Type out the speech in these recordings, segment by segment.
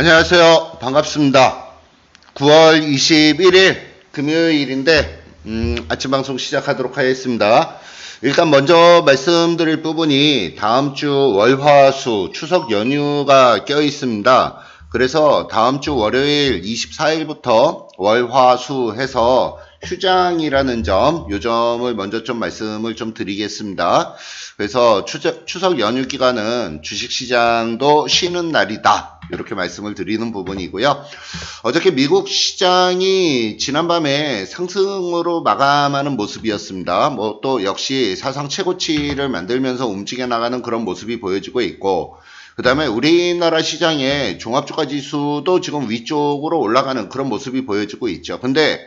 안녕하세요. 반갑습니다. 9월 21일 금요일인데 음, 아침 방송 시작하도록 하겠습니다. 일단 먼저 말씀드릴 부분이 다음 주 월화수 추석 연휴가 껴 있습니다. 그래서 다음 주 월요일 24일부터 월화수 해서 휴장이라는 점, 요 점을 먼저 좀 말씀을 좀 드리겠습니다. 그래서 추석, 추석 연휴 기간은 주식시장도 쉬는 날이다. 이렇게 말씀을 드리는 부분이고요. 어저께 미국 시장이 지난밤에 상승으로 마감하는 모습이었습니다. 뭐 또 역시 사상 최고치를 만들면서 움직여 나가는 그런 모습이 보여지고 있고, 그 다음에 우리나라 시장의 종합주가 지수도 지금 위쪽으로 올라가는 그런 모습이 보여지고 있죠. 근데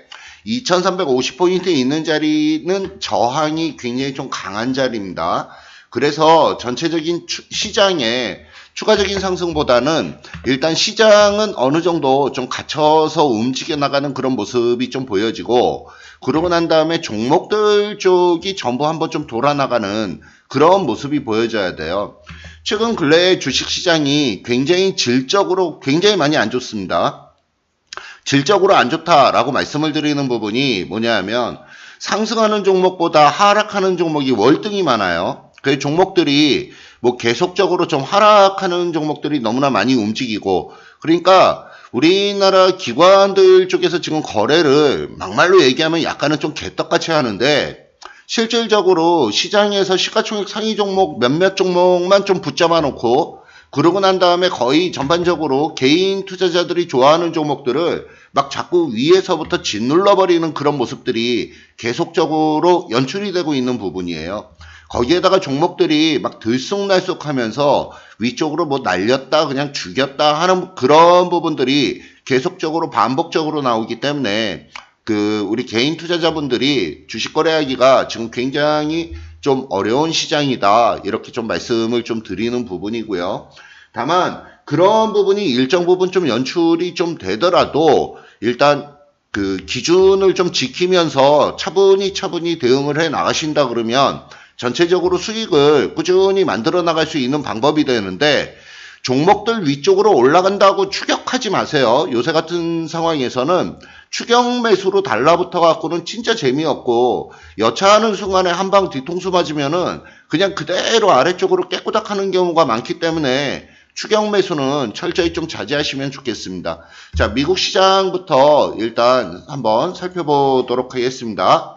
2350포인트 있는 자리는 저항이 굉장히 좀 강한 자리입니다. 그래서 전체적인 시장에 추가적인 상승보다는 일단 시장은 어느 정도 좀 갇혀서 움직여 나가는 그런 모습이 좀 보여지고 그러고 난 다음에 종목들 쪽이 전부 한번 좀 돌아 나가는 그런 모습이 보여져야 돼요. 최근 근래 주식 시장이 굉장히 질적으로 굉장히 많이 안 좋습니다. 질적으로 안 좋다라고 말씀을 드리는 부분이 뭐냐면 상승하는 종목보다 하락하는 종목이 월등히 많아요. 그 종목들이 뭐 계속적으로 좀 하락하는 종목들이 너무나 많이 움직이고 그러니까 우리나라 기관들 쪽에서 지금 거래를 막말로 얘기하면 약간은 좀 개떡같이 하는데 실질적으로 시장에서 시가총액 상위 종목 몇몇 종목만 좀 붙잡아 놓고 그러고 난 다음에 거의 전반적으로 개인 투자자들이 좋아하는 종목들을 막 자꾸 위에서부터 짓눌러 버리는 그런 모습들이 계속적으로 연출이 되고 있는 부분이에요. 거기에다가 종목들이 막 들쑥날쑥 하면서 위쪽으로 뭐 날렸다 그냥 죽였다 하는 그런 부분들이 계속적으로 반복적으로 나오기 때문에 그 우리 개인 투자자분들이 주식 거래하기가 지금 굉장히 좀 어려운 시장이다 이렇게 좀 말씀을 좀 드리는 부분이고요. 다만 그런 부분이 일정 부분 좀 연출이 좀 되더라도 일단 그 기준을 좀 지키면서 차분히 차분히 대응을 해 나가신다 그러면 전체적으로 수익을 꾸준히 만들어 나갈 수 있는 방법이 되는데 종목들 위쪽으로 올라간다고 추격하지 마세요. 요새 같은 상황에서는 추격 매수로 달라붙어 갖고는 진짜 재미없고 여차하는 순간에 한 방 뒤통수 맞으면은 그냥 그대로 아래쪽으로 깨꼬닥하는 경우가 많기 때문에 추격 매수는 철저히 좀 자제하시면 좋겠습니다. 자, 미국 시장부터 일단 한번 살펴보도록 하겠습니다.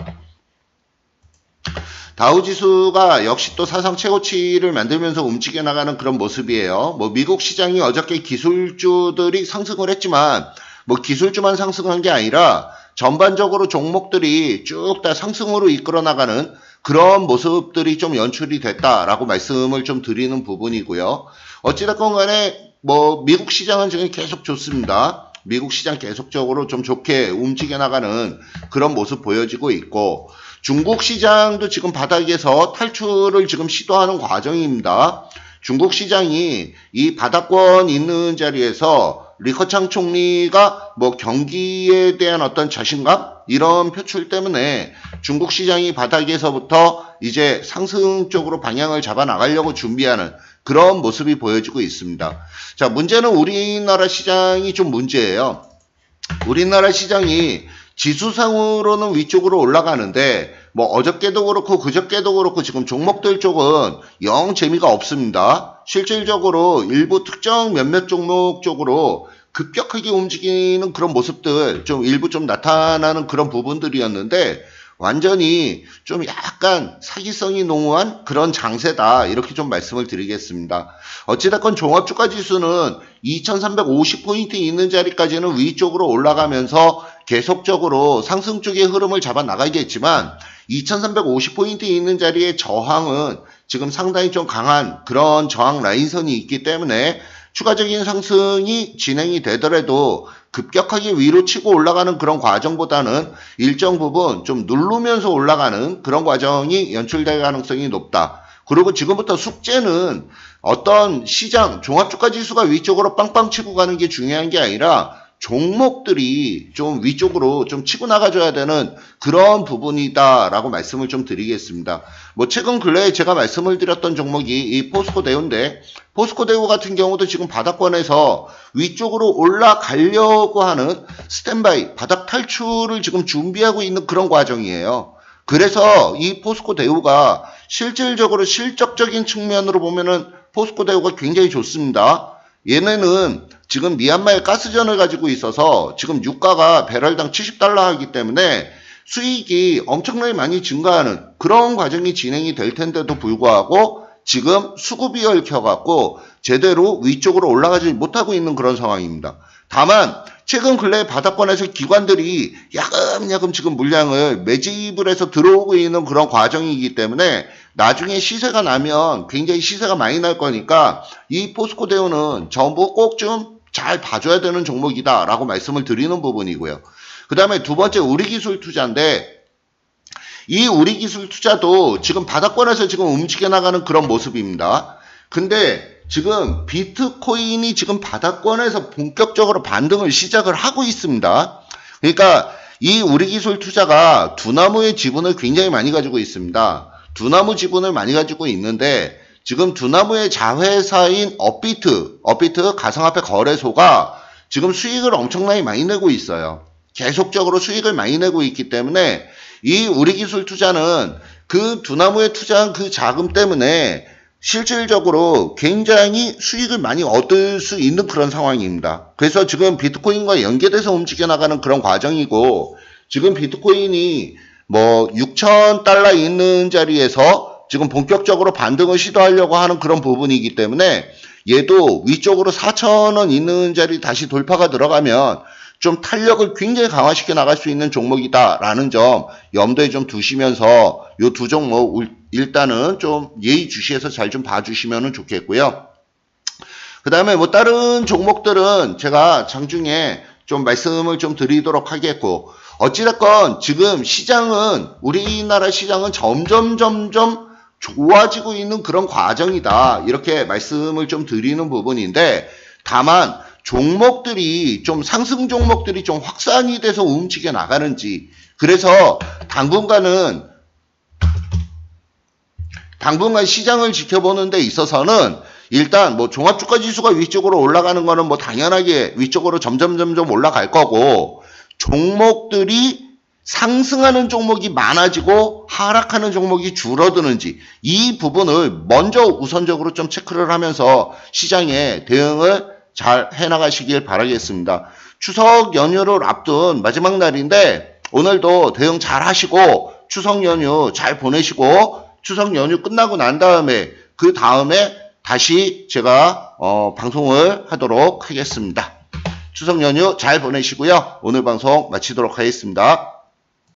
다우지수가 역시 또 사상 최고치를 만들면서 움직여 나가는 그런 모습이에요. 뭐 미국 시장이 어저께 기술주들이 상승을 했지만 뭐 기술주만 상승한 게 아니라 전반적으로 종목들이 쭉 다 상승으로 이끌어 나가는 그런 모습들이 좀 연출이 됐다라고 말씀을 좀 드리는 부분이고요. 어찌됐건 간에 뭐 미국 시장은 지금 계속 좋습니다. 미국 시장 계속적으로 좀 좋게 움직여 나가는 그런 모습 보여지고 있고 중국 시장도 지금 바닥에서 탈출을 지금 시도하는 과정입니다. 중국 시장이 이 바닥권 있는 자리에서 리커창 총리가 뭐 경기에 대한 어떤 자신감 이런 표출 때문에 중국 시장이 바닥에서부터 이제 상승 쪽으로 방향을 잡아 나가려고 준비하는 그런 모습이 보여지고 있습니다. 자, 문제는 우리나라 시장이 좀 문제예요. 우리나라 시장이 지수상으로는 위쪽으로 올라가는데 뭐 어저께도 그렇고 그저께도 그렇고 지금 종목들 쪽은 영 재미가 없습니다. 실질적으로 일부 특정 몇몇 종목 쪽으로 급격하게 움직이는 그런 모습들 좀 일부 좀 나타나는 그런 부분들이었는데 완전히 좀 약간 사기성이 농후한 그런 장세다 이렇게 좀 말씀을 드리겠습니다. 어찌됐건 종합주가 지수는 2350포인트 있는 자리까지는 위쪽으로 올라가면서 계속적으로 상승 쪽의 흐름을 잡아 나가겠지만 2350포인트 있는 자리의 저항은 지금 상당히 좀 강한 그런 저항 라인선이 있기 때문에 추가적인 상승이 진행이 되더라도 급격하게 위로 치고 올라가는 그런 과정보다는 일정 부분 좀 누르면서 올라가는 그런 과정이 연출될 가능성이 높다. 그리고 지금부터 숙제는 어떤 시장 종합주가 지수가 위쪽으로 빵빵 치고 가는 게 중요한 게 아니라 종목들이 좀 위쪽으로 좀 치고 나가줘야 되는 그런 부분이다라고 말씀을 좀 드리겠습니다. 뭐 최근 근래에 제가 말씀을 드렸던 종목이 이 포스코 대우인데 포스코 대우 같은 경우도 지금 바닥권에서 위쪽으로 올라가려고 하는 스탠바이 바닥 탈출을 지금 준비하고 있는 그런 과정이에요. 그래서 이 포스코 대우가 실질적으로 실적적인 측면으로 보면은 포스코 대우가 굉장히 좋습니다. 얘네는 지금 미얀마의 가스전을 가지고 있어서 지금 유가가 배럴당 70달러 하기 때문에 수익이 엄청나게 많이 증가하는 그런 과정이 진행이 될 텐데도 불구하고 지금 수급이 얽혀갖고 제대로 위쪽으로 올라가지 못하고 있는 그런 상황입니다. 다만 최근 근래 바닥권에서 기관들이 야금야금 지금 물량을 매집을 해서 들어오고 있는 그런 과정이기 때문에 나중에 시세가 나면 굉장히 시세가 많이 날 거니까 이 포스코 대우는 전부 꼭 좀 잘 봐줘야 되는 종목이다라고 말씀을 드리는 부분이고요. 그 다음에 두 번째 우리기술 투자인데 이 우리기술 투자도 지금 바닥권에서 지금 움직여 나가는 그런 모습입니다. 근데 지금 비트코인이 지금 바닥권에서 본격적으로 반등을 시작을 하고 있습니다. 그러니까 이 우리기술 투자가 두나무의 지분을 굉장히 많이 가지고 있습니다. 두나무 지분을 많이 가지고 있는데 지금 두나무의 자회사인 업비트, 업비트 가상화폐 거래소가 지금 수익을 엄청나게 많이 내고 있어요. 계속적으로 수익을 많이 내고 있기 때문에 이 우리 기술 투자는 그 두나무에 투자한 그 자금 때문에 실질적으로 굉장히 수익을 많이 얻을 수 있는 그런 상황입니다. 그래서 지금 비트코인과 연계돼서 움직여 나가는 그런 과정이고 지금 비트코인이 뭐 6천 달러 있는 자리에서 지금 본격적으로 반등을 시도하려고 하는 그런 부분이기 때문에 얘도 위쪽으로 4천 원 있는 자리 다시 돌파가 들어가면 좀 탄력을 굉장히 강화시켜 나갈 수 있는 종목이다라는 점 염두에 좀 두시면서 요 두 종목 울- 일단은 좀 예의주시해서 잘 좀 봐주시면 좋겠고요. 그 다음에 뭐 다른 종목들은 제가 장중에 좀 말씀을 좀 드리도록 하겠고 어찌됐건 지금 시장은 우리나라 시장은 점점 점점 좋아지고 있는 그런 과정이다. 이렇게 말씀을 좀 드리는 부분인데 다만 종목들이 좀 상승 종목들이 좀 확산이 돼서 움직여 나가는지 그래서 당분간은 당분간 시장을 지켜보는 데 있어서는 일단 뭐 종합주가 지수가 위쪽으로 올라가는 거는 뭐 당연하게 위쪽으로 점점 점점 올라갈 거고 종목들이 상승하는 종목이 많아지고 하락하는 종목이 줄어드는지 이 부분을 먼저 우선적으로 좀 체크를 하면서 시장에 대응을 잘 해나가시길 바라겠습니다. 추석 연휴를 앞둔 마지막 날인데 오늘도 대응 잘 하시고 추석 연휴 잘 보내시고 추석 연휴 끝나고 난 다음에 그 다음에 다시 제가 어, 방송을 하도록 하겠습니다. 추석 연휴 잘 보내시고요. 오늘 방송 마치도록 하겠습니다.